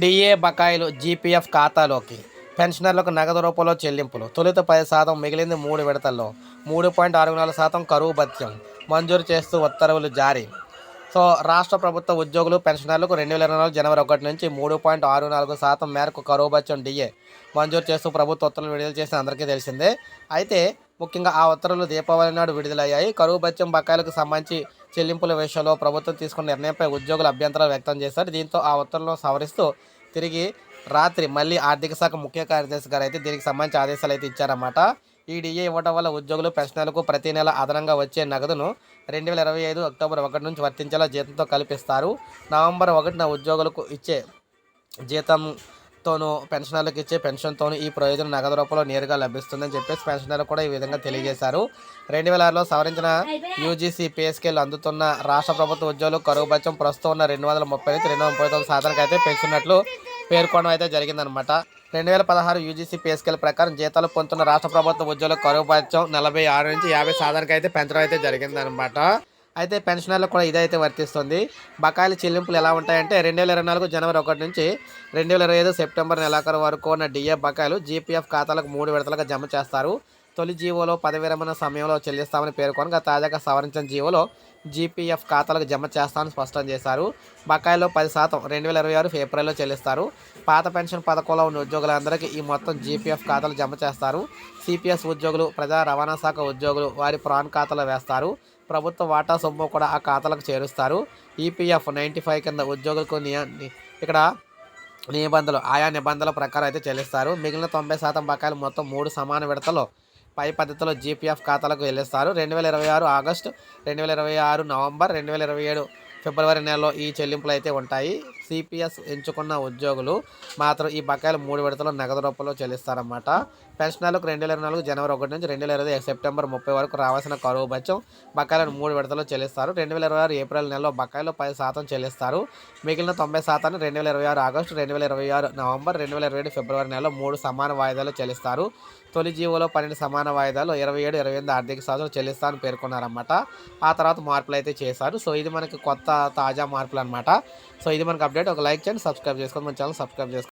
DA బకాయిలు GPF ఖాతాలోకి పెన్షనర్లకు నగదు రూపంలో చెల్లింపులు. తొలుత పది శాతం మిగిలింది మూడు విడతల్లో. మూడు పాయింట్ ఆరు నాలుగు శాతం కరువు భత్యం. మంజూరు చేస్తూ ఉత్తర్వులు జారీ. సో రాష్ట్ర ప్రభుత్వ ఉద్యోగులు పెన్షనర్లకు రెండు వేల ఇరవై నాలుగు జనవరి ఒకటి నుంచి మూడు పాయింట్ ఆరు నాలుగు శాతం మేరకు కరువు భత్యం డిఏ మంజూరు చేస్తూ ప్రభుత్వ ఉత్తర్వులు విడుదల చేసిన అందరికీ తెలిసిందే. అయితే ముఖ్యంగా ఆ ఉత్తర్వులు దీపావళి నాడు విడుదలయ్యాయి. కరువు భత్యం బకాయిలకు సంబంధించి చెల్లింపుల విషయంలో ప్రభుత్వం తీసుకున్న నిర్ణయంపై ఉద్యోగులు అభ్యంతరాలు వ్యక్తం చేశారు. దీంతో ఆ ఉత్తర్వులను సవరిస్తూ తిరిగి రాత్రి మళ్ళీ ఆర్థిక శాఖ ముఖ్య కార్యదర్శి గారు అయితే దీనికి సంబంధించి ఆదేశాలు అయితే ఇచ్చారన్నమాట. ఈ డిఏ ఇవ్వడం వల్ల ఉద్యోగులు ప్రశ్నలకు ప్రతి నెల అదనంగా వచ్చే నగదును రెండు వేల ఇరవై ఐదు అక్టోబర్ ఒకటి నుంచి వర్తించేలా జీతంతో కల్పిస్తారు. నవంబర్ ఒకటిన ఉద్యోగులకు ఇచ్చే జీతం జీతంతోనూ పెన్షనర్లకు ఇచ్చే పెన్షన్తోనూ ఈ ప్రయోజనం నగదు రూపంలో నేరుగా లభిస్తుందని చెప్పేసి పెన్షనర్లు కూడా ఈ విధంగా తెలియజేశారు. రెండు వేల ఆరులో సవరించిన యూజీసీ పే స్కేల్ అందుతున్న రాష్ట్ర ప్రభుత్వ ఉద్యోగులు కరువు ప్రస్తుతం ఉన్న రెండు వందల ముప్పై నుంచి రెండు వందల ముప్పై తొమ్మిది సాధనకు అయితే పెంచున్నట్లు పేర్కొనడం అయితే జరిగిందనమాట రెండు వేల పదహారు యూజీసీ పే స్కేల్ ప్రకారం జీతాలు పొందుతున్న రాష్ట్ర ప్రభుత్వ ఉద్యోగులు కరువు నలభై ఆరు నుంచి యాభై సాధనకైతే అయితే పెంచడం అయితే జరిగిందనమాట అయితే పెన్షనర్లకు కూడా ఇదైతే వర్తిస్తుంది. బకాయిల చెల్లింపులు ఎలా ఉంటాయంటే రెండు వేల ఇరవై నాలుగు జనవరి ఒకటి నుంచి రెండు వేల ఇరవై ఐదు సెప్టెంబర్ నెలాఖరు వరకు ఉన్న డిఏ బకాయిలు జీపీఎఫ్ ఖాతాలకు మూడు విడతలుగా జమ చేస్తారు. తొలి జీవోలో పదవి విరమణ సమయంలో చెల్లిస్తామని పేర్కొనగా తాజాగా సవరించిన జీవోలో జీపీఎఫ్ ఖాతాలకు జమ చేస్తామని స్పష్టం చేశారు. బకాయిలో పది శాతం రెండు వేల ఇరవై ఆరు ఏప్రిల్లో చెల్లిస్తారు. పాత పెన్షన్ పథకంలో ఉన్న ఉద్యోగులందరికీ ఈ మొత్తం జీపీఎఫ్ ఖాతాలు జమ చేస్తారు. సిపిఎస్ ఉద్యోగులు ప్రజా రవాణా శాఖ ఉద్యోగులు వారి ప్రాన్ ఖాతాలో వేస్తారు. ప్రభుత్వ వాటా సొమ్ము కూడా ఆ ఖాతాలకు చేరుస్తారు. ఈపీఎఫ్ నైంటీ ఫైవ్ కింద ఉద్యోగులకు ని- ఇక్కడ నిబంధనలు ఆయా నిబంధనల ప్రకారం అయితే చెల్లిస్తారు. మిగిలిన తొంభై శాతం బకాయిలు మొత్తం మూడు సమాన విడతలో పై పద్ధతిలో జీపీఎఫ్ ఖాతాలకు వెళ్ళిస్తారు. రెండు వేల ఇరవై ఆరు ఆగస్టు రెండు వేల ఇరవై ఆరు నవంబర్ రెండు వేల ఇరవై ఏడు ఫిబ్రవరి నెలలో ఈ చెల్లింపులు అయితే ఉంటాయి. సిపిఎస్ ఎంచుకున్న ఉద్యోగులు మాత్రం ఈ బకాయిలు మూడు విడతలు నగదు రూపంలో చెల్లిస్తారన్నమాట. పెన్షనర్లకు రెండు వేల నాలుగు జనవరి ఒకటి నుంచి రెండు వేల ఇరవై సెప్టెంబర్ ముప్పై వరకు రావాల్సిన కరువు బత్యం బకాయిలను మూడు విడతలు చెల్లిస్తారు. రెండు వేల ఇరవై ఆరు ఏప్రిల్ నెలలో బకాయిలు పది శాతం చెల్లిస్తారు. మిగిలిన తొంభై శాతాన్ని రెండు వేల ఇరవై ఆరు ఆగస్టు రెండు వేల ఇరవై ఆరు నవంబర్ రెండు వేల ఇరవై ఏడు ఫిబ్రవరి నెలలో మూడు సమాన వాయిదాలు చెల్లిస్తారు. తొలి జీవోలో పన్నెండు సమాన వాయిదాలు ఇరవై ఏడు ఇరవై ఎనిమిది ఆర్థిక సంవత్సరం చెల్లిస్తామని పేర్కొన్నారన్నమాట. ఆ తర్వాత మార్పులు అయితే చేశారు. సో ఇది మనకి కొత్త తాజా మార్పులు అనమాట సో ఇది మనకి అప్డేట్ ఒక లైక్ చేయండి సబ్స్క్రైబ్ చేసుకోండి మన ఛానల్ సబ్స్క్రైబ్ చేసుకోండి